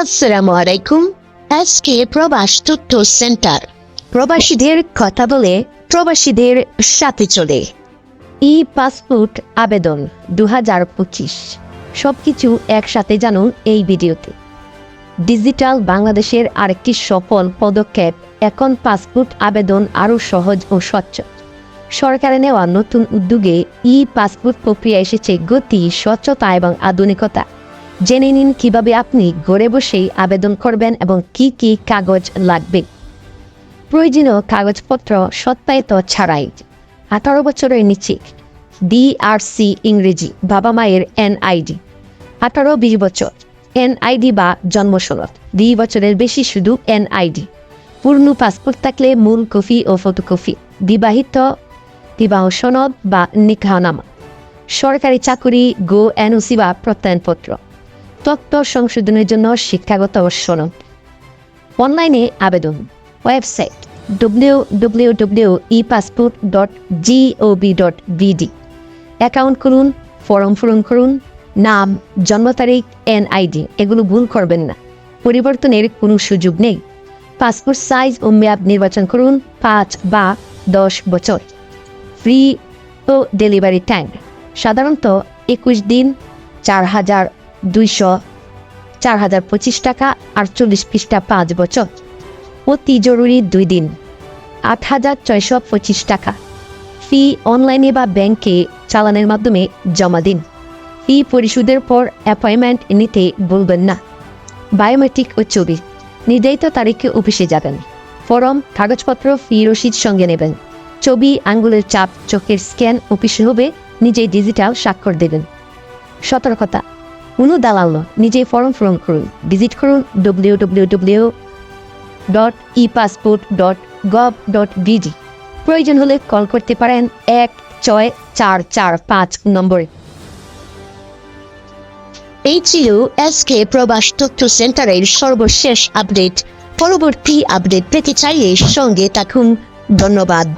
আসসালামু আলাইকুম আজকে প্রবাস তথ্য সেন্টার। প্রবাসীদের কথা বলে প্রবাসীদের সাথে চলে। ই পাসপোর্ট আবেদন দু হাজার পঁচিশ। সব কিছু একসাথে জানুন এই ভিডিওতে। ডিজিটাল বাংলাদেশের আরেকটি সফল পদক্ষেপ, এখন পাসপোর্ট আবেদন আরও সহজ ও স্বচ্ছ। সরকারে নেওয়া নতুন উদ্যোগে ই পাসপোর্ট প্রক্রিয়া এসেছে গতি, স্বচ্ছতা এবং আধুনিকতা। জেনে নিন কীভাবে আপনি ঘরে বসেই আবেদন করবেন এবং কি কি কাগজ লাগবে। প্রয়োজনীয় কাগজপত্র সত্যায়িত ছাড়াই। আঠারো বছরের নিচে ডিআরসি ইংরেজি, বাবা মায়ের এনআইডি আঠারো বিশ বছর। এনআইডি বা জন্মসনদ দুই বছরের বেশি শুধু এনআইডি পূর্ণ পাসপোর্ট থাকলে মূল কপি ও ফটোকপি। বিবাহিত, বিবাহ সনদ বা নিকাহনামা। সরকারি চাকুরি, গো এনওসি বা প্রত্যয়নপত্র। তথ্য সংশোধনের জন্য শিক্ষাগত সনদ অনলাইনে আবেদন। Website W W W e passport dot GOB dot BD account করুন ফর্ম পূরণ করুন, নাম, জন্ম তারিখ এনআইডি এগুলো ভুল করবেন না। পরিবর্তনের কোনো সুযোগ নেই। পাসপোর্ট সাইজ ও মেয়াদ নির্বাচন করুন পাঁচ বা দশ বছর। ফ্রি ও ডেলিভারি টাইম। সাধারণত একুশ দিন, চার হাজার দুইশো চার হাজার পঁচিশ টাকা আটচল্লিশ পৃষ্ঠা পাঁচ বছর। অতি জরুরি দুই দিন, আট হাজার ছয়শো পঁচিশ টাকা। ফি অনলাইনে বা ব্যাংকে চালানের মাধ্যমে জমা দিন। ফি পরিশোধের পর অ্যাপয়েন্টমেন্ট নিতে বলবেন না। বায়োমেট্রিক ও ছবি, নির্ধারিত তারিখে অফিসে যাবেন। ফরম, কাগজপত্র, ফি, রসিদ সঙ্গে নেবেন। ছবি, আঙ্গুলের চাপ, চোখের স্ক্যান অফিসে হবে, নিজেই ডিজিটাল স্বাক্ষর দেবেন। সতর্কতা কোনো দালাল নিজেই ফর্ম পূরণ করুন। ভিজিট করুন W W W dot e passport dot gov dot BD প্রয়োজন হলে কল করতে পারেন এক ছয় চার চার পাঁচ নম্বরে। এই ছিল আজকে প্রবাস তথ্য সেন্টারের সর্বশেষ আপডেট। পরবর্তী আপডেট পেতে চাইলে সঙ্গে থাকুন। ধন্যবাদ।